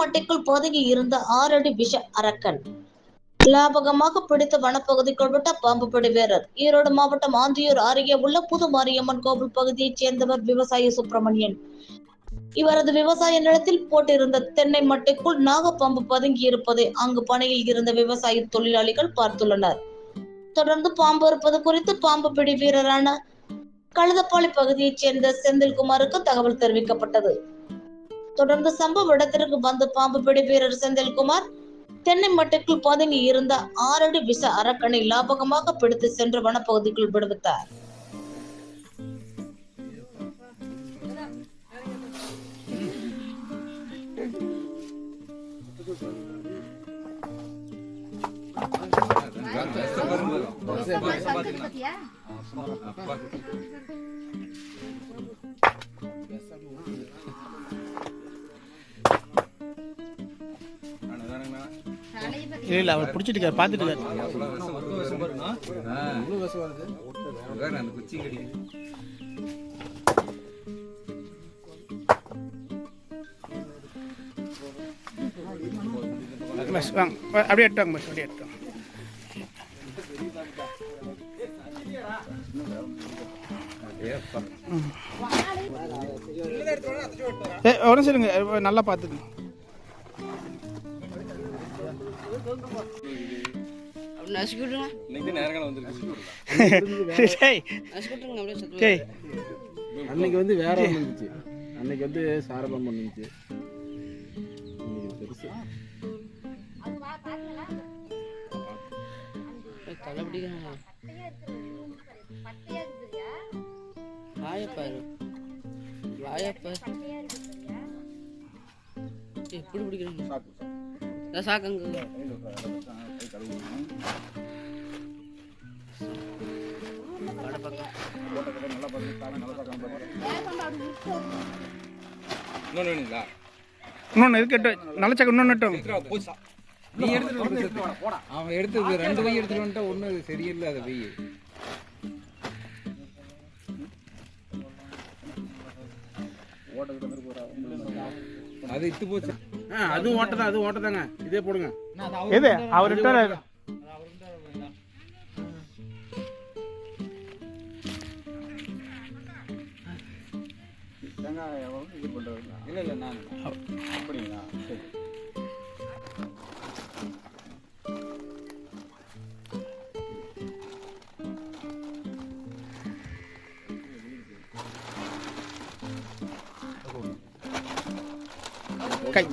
மட்டைக்குள் பதுங்கி இருந்த ஆறடி விஷ அரக்கன். லாபகமாக பிடித்த வனப்பகுதிக்குள் விட்ட பாம்பு பிடி வீரர். ஈரோடு மாவட்டம் ஆந்தியூர் அருகே உள்ள புது மாரியம்மன் கோவில் பகுதியைச் சேர்ந்தவர் விவசாயி சுப்பிரமணியன். இவரது விவசாய நிலத்தில் போட்டிருந்த தென்னை மட்டைக்குள் நாகப்பாம்பு பதுங்கி இருப்பதை அங்கு பணியில் இருந்த விவசாய தொழிலாளிகள் பார்த்துள்ளனர். தொடர்ந்து பாம்பு இருப்பது குறித்து பாம்பு பிடி வீரரான கழுதப்பாளி பகுதியைச் சேர்ந்த செந்தில்குமாருக்கு தகவல் தெரிவிக்கப்பட்டது. தொடர்ந்து சம்பவ இடத்திற்கு வந்த பாம்பு பிடி வீரர் செந்தில்குமார் தென்னை மட்டைக்குள் பதுங்கி இருந்த ஆறடி விஷ அரக்கனை லாபகமாக பிடித்து சென்று வனப்பகுதிக்குள் விடுவித்தார். இல்லை இல்லை அவர் பிடிச்சிட்டு இருக்காரு பார்த்துட்டு இருக்காரு. அந்த குச்சி கடிக்குது பஸ் வாங்க அப்படியே எடுத்தாங்க பஸ் அப்படியே எடுத்தாங்க ஏ உடனே சொல்லுங்க நல்லா பார்த்துக்குங்க அன்னைக்கு வந்து வேற இருந்துச்சு. அன்னைக்கு வந்து சாரபம் இருந்துச்சு இன்னைக்கு பெருசு. வாயப்பாரு வாயப்பாரு எப்படி பிடிக்கிறாங்க? சாக்கங்க இன்னொன்று இருக்கட்டும் நல்ல சக்கம் இன்னொன்று நீ எடுத்துட்டு. அவன் எடுத்தது ரெண்டு பை எடுத்துட்டு வந்துட்டா ஒண்ணு சரியில்லை அதை பை அது இத்து போச்சு. ஆ அது ஓட்ட தான் அது ஓட்ட தாங்க. இதே போடுங்க. எது? அவர் விட்டாரு இல்ல இல்ல நான் அப்படிங்களா கை.